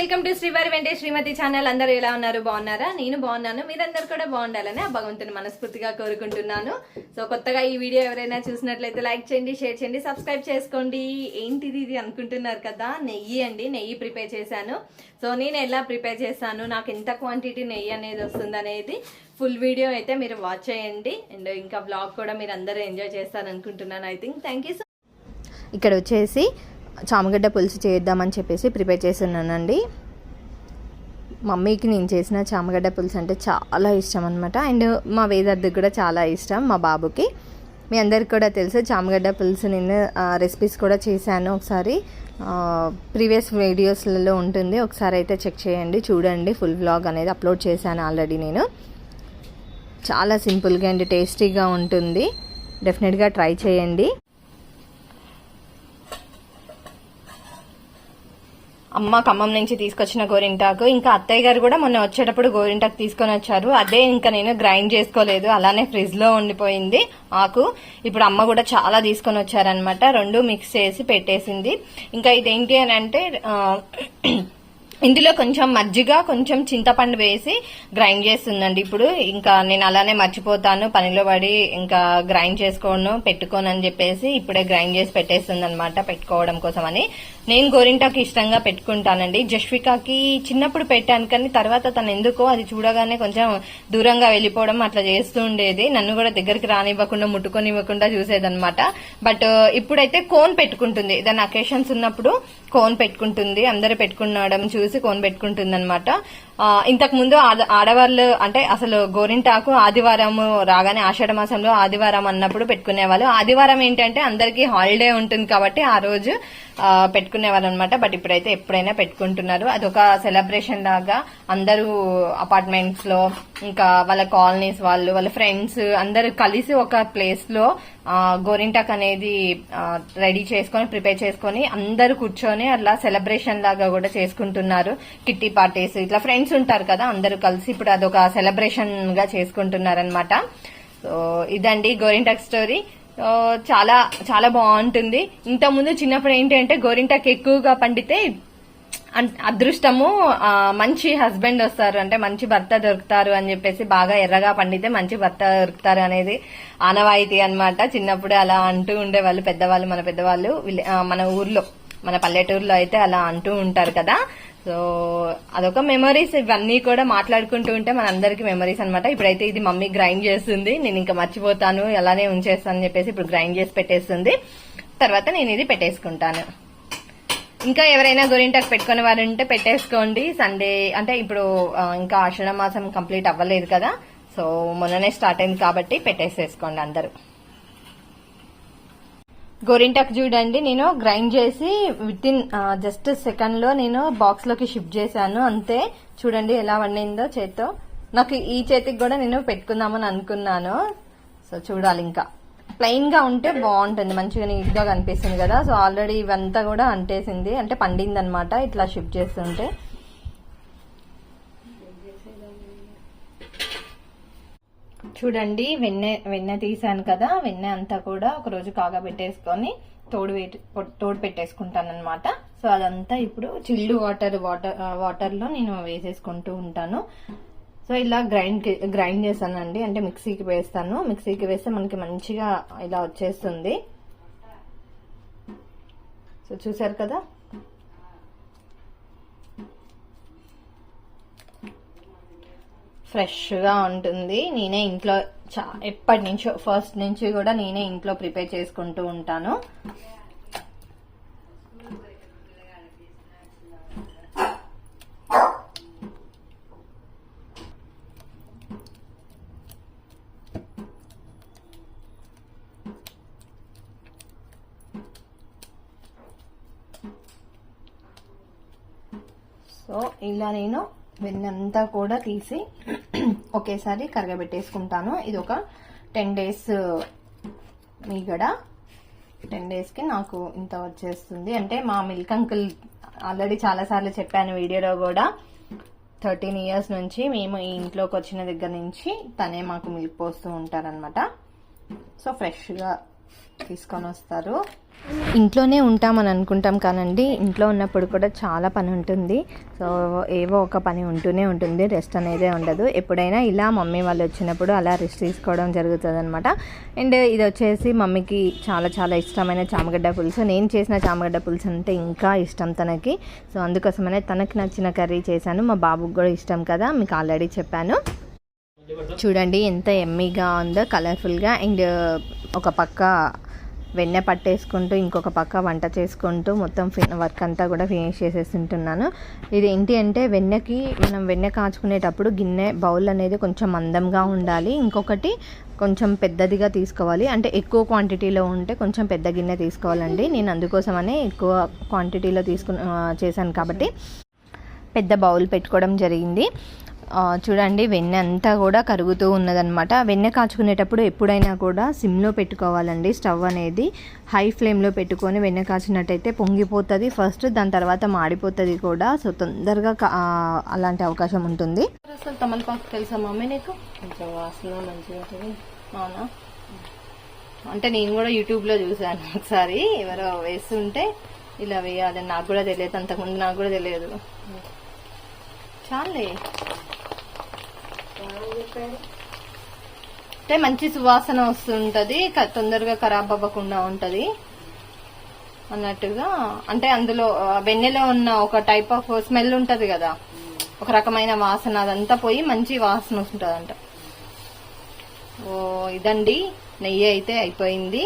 Welcome to శ్రీవారి వెంటే శ్రీమతి channel. అందరూ ఎలా ఉన్నారు? బాగున్నారా? నేను బాగున్నాను. మీరందరూ కూడా బాగుండాలని ఆ భగవంతుని మనస్ఫూర్తిగా కోరుకుంటున్నాను. సో కొత్తగా ఈ వీడియో ఎవరైనా చూసినట్లయితే లైక్ చేయండి షేర్ చేయండి సబ్స్క్రైబ్ చేసుకోండి. ఏంటిది ఇది అనుకుంటున్నారు కదా? నెయ్యి అండి. నెయ్యి ప్రిపేర్ చేశాను. సో నేను ఎలా ప్రిపేర్ చేశాను నాకు ఎంత క్వాంటిటీ నెయ్యి అనేది వస్తుంది అనేది ఫుల్ వీడియో అయితే మీరు వాచ్ చేయండి. అండ్ ఇంకా బ్లాగ్ కూడా మీరు అందరూ ఎంజాయ్ చేస్తారు అనుకుంటున్నాను ఐ థింక్ థ్యాంక్ యూ ఇక్కడ వచ్చేసి చామగడ్డ పులుసు చేద్దామని చెప్పేసి ప్రిపేర్ చేస్తున్నానండి. మమ్మీకి నేను చేసిన చామగడ్డ పులుసు అంటే చాలా ఇష్టం అనమాట అండ్ మా వేదార్థకి కూడా చాలా ఇష్టం మా బాబుకి. మీ అందరికి కూడా తెలుసు చామగడ్డ పులుసు నేను రెసిపీస్ కూడా చేశాను ఒకసారి. ప్రీవియస్ వీడియోస్లలో ఉంటుంది. ఒకసారి అయితే చెక్ చేయండి చూడండి. ఫుల్ వ్లాగ్ అనేది అప్లోడ్ చేశాను ఆల్రెడీ నేను. చాలా సింపుల్గా అండ్ టేస్టీగా ఉంటుంది. డెఫినెట్గా ట్రై చేయండి. అమ్మ ఖమ్మం నుంచి తీసుకొచ్చిన గోరింటాకు. ఇంకా అత్తయ్య గారు కూడా మొన్న వచ్చేటప్పుడు గోరింటాకు తీసుకొని వచ్చారు. అదే ఇంకా నేను గ్రైండ్ చేసుకోలేదు. అలానే ఫ్రిడ్జ్లో ఉండిపోయింది ఆకు. ఇప్పుడు అమ్మ కూడా చాలా తీసుకొని వచ్చారనమాట రెండు మిక్స్ చేసి పెట్టేసింది. ఇంకా ఇదేంటి అని అంటే ఇందులో కొంచెం మజ్జిగ కొంచెం చింతపండు వేసి గ్రైండ్ చేస్తుందండి ఇప్పుడు. ఇంకా నేను అలానే మర్చిపోతాను. పనిలో పడి ఇంకా గ్రైండ్ చేసుకోను పెట్టుకోను అని చెప్పేసి ఇప్పుడే గ్రైండ్ చేసి పెట్టేస్తుంది అనమాట పెట్టుకోవడం కోసం అని నేను గోరింటాకి ఇష్టంగా పెట్టుకుంటానండి. జస్వికాకి చిన్నప్పుడు పెట్టాను కానీ తర్వాత తను ఎందుకో అది చూడగానే కొంచెం దూరంగా వెళ్ళిపోవడం అట్లా చేస్తూ ఉండేది. నన్ను కూడా దగ్గరికి రానివ్వకుండా ముట్టుకొనివ్వకుండా చూసేదనమాట బట్ ఇప్పుడైతే కోన్ పెట్టుకుంటుంది. దాని అకేషన్స్ ఉన్నప్పుడు కోన్ పెట్టుకుంటుంది. అందరు పెట్టుకున్నడం చూసి కోన్ పెట్టుకుంటుంది అనమాట ఇంతకు ముందు ఆడ- ఆడవాళ్ళు అంటే అసలు గోరింటాకు ఆదివారం రాగానే ఆషాఢ మాసంలో ఆదివారం అన్నప్పుడు పెట్టుకునేవాళ్ళు. ఆదివారం ఏంటంటే అందరికీ హాలిడే ఉంటుంది కాబట్టి ఆ రోజు ఆ, పెట్టుకునేవాళ్ళు అనమాట బట్ ఇప్పుడైతే ఎప్పుడైనా పెట్టుకుంటున్నారు. అదొక సెలబ్రేషన్ లాగా అందరూ అపార్ట్మెంట్స్లో ఇంకా వాళ్ళ కాలనీస్ వాళ్ళు వాళ్ళ ఫ్రెండ్స్ అందరూ కలిసి ఒక ప్లేస్లో గోరింటాక్ అనేది రెడీ చేసుకొని ప్రిపేర్ చేసుకొని అందరూ కూర్చొని అట్లా సెలబ్రేషన్ లాగా కూడా చేసుకుంటున్నారు. కిట్టి పార్టీస్ ఇట్లా ఫ్రెండ్స్ ఉంటారు కదా అందరూ కలిసి ఇప్పుడు అదొక సెలబ్రేషన్గా చేసుకుంటున్నారు అనమాట సో ఇదండి గోరింటాక్ స్టోరీ చాలా చాలా బాగుంటుంది. ఇంత ముందు చిన్నప్పుడు ఏంటంటే అంటే ఎక్కువగా పండితే అదృష్టము మంచి హస్బెండ్ వస్తారు. అంటే మంచి భర్త దొరుకుతారు అని చెప్పేసి బాగా ఎర్రగా పండితే మంచి భర్త దొరుకుతారు అనేది ఆనవాయితీ అన్నమాట. చిన్నప్పుడు అలా అంటూ ఉండేవాళ్ళు పెద్దవాళ్ళు మన పెద్దవాళ్ళు మన ఊర్లో మన పల్లెటూరులో అయితే అలా అంటూ ఉంటారు కదా. సో అదొక మెమరీస్ ఇవన్నీ కూడా మాట్లాడుకుంటూ ఉంటే మన మెమరీస్ అనమాట ఇప్పుడైతే ఇది మమ్మీ గ్రైండ్ చేస్తుంది. నేను ఇంకా మర్చిపోతాను. అలానే ఉంచేస్తాను అని చెప్పేసి ఇప్పుడు గ్రైండ్ చేసి పెట్టేస్తుంది. తర్వాత నేను ఇది పెట్టేసుకుంటాను. ఇంకా ఎవరైనా గోరింటాకు పెట్టుకునే వారు ఉంటే పెట్టేసుకోండి. సండే అంటే ఇప్పుడు ఇంకా ఆషాఢ మాసం కంప్లీట్ అవ్వలేదు కదా. సో మొన్ననే స్టార్ట్ అయింది కాబట్టి పెట్టేసేసుకోండి అందరూ. గోరింటాకు చూడండి. నేను గ్రైండ్ చేసి విత్ ఇన్ జస్ట్ సెకండ్లో నేను బాక్స్లోకి షిఫ్ట్ చేశాను. అంతే. చూడండి ఎలా వండిందో చేత్తో. నాకు ఈ చేతికి కూడా నేను పెట్టుకుందామని అనుకున్నాను. సో చూడాలి ఇంకా. ప్లెయిన్గా ఉంటే బాగుంటుంది. మంచిగా నీట్గా కనిపిస్తుంది కదా. సో ఆల్రెడీ ఇవంతా కూడా అంటేసింది. అంటే పండింది అనమాట ఇట్లా షిఫ్ట్ చేస్తుంటే. చూడండి వెన్నె వెన్నె తీసాను కదా వెన్నె అంతా కూడా ఒక రోజు కాగబెట్టేసుకొని తోడు తోడు పెట్టేసుకుంటాను అనమాట సో అదంతా ఇప్పుడు చిల్లు వాటర్ వాటర్ వాటర్లో నేను వేసేసుకుంటూ ఉంటాను. సో ఇలా గ్రైండ్ గ్రైండ్ చేస్తానండి. అంటే మిక్సీకి వేస్తాను. మిక్సీకి వేస్తే మనకి మంచిగా ఇలా వచ్చేస్తుంది. సో చూసారు కదా? ఫ్రెష్గా ఉంటుంది. నేనే ఇంట్లో చా ఎప్పటి నుంచో ఫస్ట్ నుంచి కూడా నేనే ఇంట్లో ప్రిపేర్ చేసుకుంటూ ఉంటాను. సో ఇలా నేను వెన్నంతా కూడా తీసి ఒకేసారి కరగబెట్టేసుకుంటాను. ఇది ఒక టెన్ డేస్ మీగడ టెన్ డేస్కి నాకు ఇంత వచ్చేస్తుంది. అంటే మా మిల్క్ అంకుల్ ఆల్రెడీ చాలాసార్లు చెప్పాను వీడియోలో కూడా. థర్టీన్ ఇయర్స్ నుంచి మేము ఈ ఇంట్లోకి వచ్చిన దగ్గర నుంచి తనే మాకు మిల్క్ పోస్తూ ఉంటారనమాట సో ఫ్రెష్గా తీసుకొని వస్తారు ఇంట్లోనే ఉంటామని అనుకుంటాం కానండి ఇంట్లో ఉన్నప్పుడు కూడా చాలా పని ఉంటుంది. సో ఏవో ఒక పని ఉంటూనే ఉంటుంది రెస్ట్ అనేది ఉండదు. ఎప్పుడైనా ఇలా మమ్మీ వాళ్ళు వచ్చినప్పుడు అలా రెస్ట్ తీసుకోవడం జరుగుతుంది అనమాట అండ్ ఇది వచ్చేసి మమ్మీకి చాలా చాలా ఇష్టమైన చామగడ్డ పులుసు. నేను చేసిన చామగడ్డ పులుసు అంటే ఇంకా ఇష్టం తనకి. సో అందుకోసమనే తనకి నచ్చిన కర్రీ చేశాను. మా బాబుకి కూడా ఇష్టం కదా మీకు ఆల్రెడీ చెప్పాను. చూడండి ఎంత ఎమ్మీగా ఉందో కలర్ఫుల్గా అండ్ ఒక పక్క వెన్న పట్టేసుకుంటూ ఇంకొక పక్క వంట చేసుకుంటూ మొత్తం ఫి- వర్క్ అంతా కూడా ఫినిష్ చేసేస్తుంటున్నాను ఇది ఏంటి అంటే వెన్నకి మనం వెన్న కాచుకునేటప్పుడు గిన్నె బౌల్ అనేది కొంచెం మందంగా ఉండాలి. ఇంకొకటి కొంచెం పెద్దదిగా తీసుకోవాలి. అంటే ఎక్కువ క్వాంటిటీలో ఉంటే కొంచెం పెద్ద గిన్నె తీసుకోవాలండి. నేను అందుకోసమనే ఎక్కువ క్వాంటిటీలో తీసుకు చేశాను కాబట్టి. పెద్ద బౌల్ పెట్టుకోవడం జరిగింది. చూడండి వెన్నె అంతా కూడా కరుగుతూ ఉన్నదనమాట వెన్నె కాచుకునేటప్పుడు ఎప్పుడైనా కూడా సిమ్లో పెట్టుకోవాలండి స్టవ్ అనేది. హై ఫ్లేమ్లో పెట్టుకొని వెన్నె కాచినట్టయితే పొంగిపోతుంది. ఫస్ట్ దాని తర్వాత మాడిపోతుంది కూడా. సో తొందరగా కా- అలాంటి అవకాశం ఉంటుంది. అసలు తమలపాకు తెలుసా మమ్మీ నీకు? కొంచెం వాసన మంచిగా ఉంటుంది. అవునా? అంటే నేను కూడా యూట్యూబ్లో చూసాను ఒకసారి. ఎవరో వేస్తుంటే ఇలా వేయాలి. నాకు కూడా తెలియదు. అంతకుముందు నాకు కూడా తెలియదు. చాలే. అంటే మంచి సువాసన వస్తుంటది తొందరగా ఖరాబ్ అవ్వకుండా ఉంటది. అన్నట్టుగా అంటే అందులో వెన్నెలో ఉన్న ఒక టైప్ ఆఫ్ స్మెల్ ఉంటది కదా. ఒక రకమైన వాసన అదంతా పోయి మంచి వాసన వస్తుంటదంట. ఓ ఇదండి. నెయ్యి అయితే అయిపోయింది.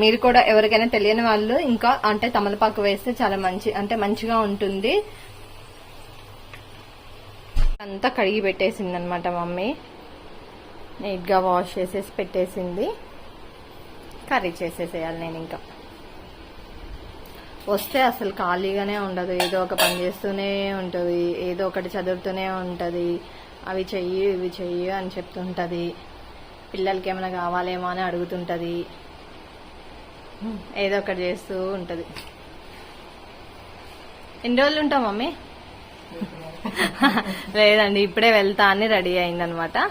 మీరు కూడా ఎవరికైనా తెలియని వాళ్ళు ఇంకా అంటే తమలపాకు వేస్తే చాలా మంచి అంటే మంచిగా ఉంటుంది. అంతా కడిగి పెట్టేసింది అనమాట మమ్మీ. నీట్గా వాష్ చేసేసి పెట్టేసింది. కర్రీ చేసేసేయాలి నేను ఇంకా. వస్తే అసలు ఖాళీగానే ఉండదు. ఏదో ఒక పని చేస్తూనే ఉంటుంది. ఏదో ఒకటి చదువుతూనే ఉంటుంది. అవి చెయ్యి ఇవి చెయ్యి అని చెప్తుంటుంది. పిల్లలకి ఏమైనా కావాలేమో అని అడుగుతుంటుంది. ఏదో ఒకటి చేస్తూ ఉంటుంది. ఎన్ని రోజులు ఉంటాం మమ్మీ? లేదండి ఇప్పుడే వెళ్తా అని రెడీ అయిందనమాట.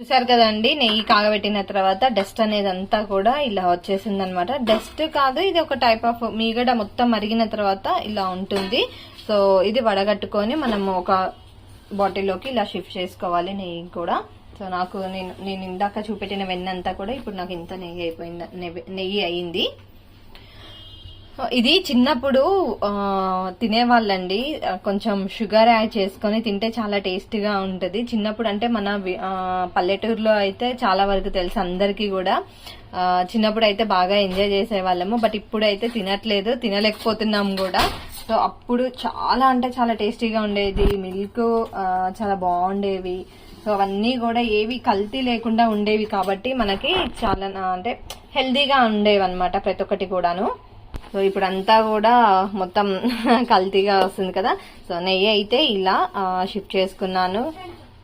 చూసారు కదండి నెయ్యి కాగబెట్టిన తర్వాత డస్ట్ అనేది అంతా కూడా ఇలా వచ్చేసింది అనమాట డస్ట్ కాదు ఇది ఒక టైప్ ఆఫ్ మీగడ మొత్తం మరిగిన తర్వాత ఇలా ఉంటుంది. సో ఇది వడగట్టుకొని మనం ఒక బాటిల్లోకి ఇలా షిఫ్ట్ చేసుకోవాలి నెయ్యి కూడా. సో నాకు నేను నేను ఇందాక చూపెట్టిన వెన్నంతా కూడా ఇప్పుడు నాకు ఇంత నెయ్యి అయిపోయింది నెయ్యి- నెయ్యి అయింది. ఇది చిన్నప్పుడు తినేవాళ్ళండి. కొంచెం షుగర్ యాడ్ చేసుకొని తింటే చాలా టేస్టీగా ఉంటుంది. చిన్నప్పుడు అంటే మన పల్లెటూరులో అయితే చాలా వరకు తెలుసు అందరికీ కూడా. చిన్నప్పుడు అయితే బాగా ఎంజాయ్ చేసేవాళ్ళము బట్ ఇప్పుడైతే తినట్లేదు తినలేకపోతున్నాం కూడా. సో అప్పుడు చాలా అంటే చాలా టేస్టీగా ఉండేది. మిల్క్ చాలా బాగుండేవి. సో అవన్నీ కూడా ఏవి కల్తీ లేకుండా ఉండేవి కాబట్టి మనకి చాలా అంటే హెల్దీగా ఉండేవి అనమాట ప్రతి ఒక్కటి కూడాను. సో ఇప్పుడు అంతా కూడా మొత్తం కల్తీగా వస్తుంది కదా. సో నెయ్యి అయితే ఇలా షిఫ్ట్ చేసుకున్నాను.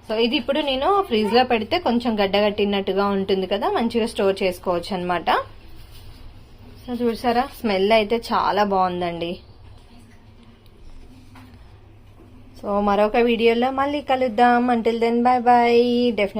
సో ఇది ఇప్పుడు నేను ఫ్రిడ్జ్లో పెడితే కొంచెం గడ్డగట్టినట్టుగా ఉంటుంది కదా మంచిగా స్టోర్ చేసుకోవచ్చు అనమాట సో చూసారా స్మెల్ అయితే చాలా బాగుందండి. సో మరొక వీడియోలో మళ్ళీ కలుద్దాం. Until then bye bye definite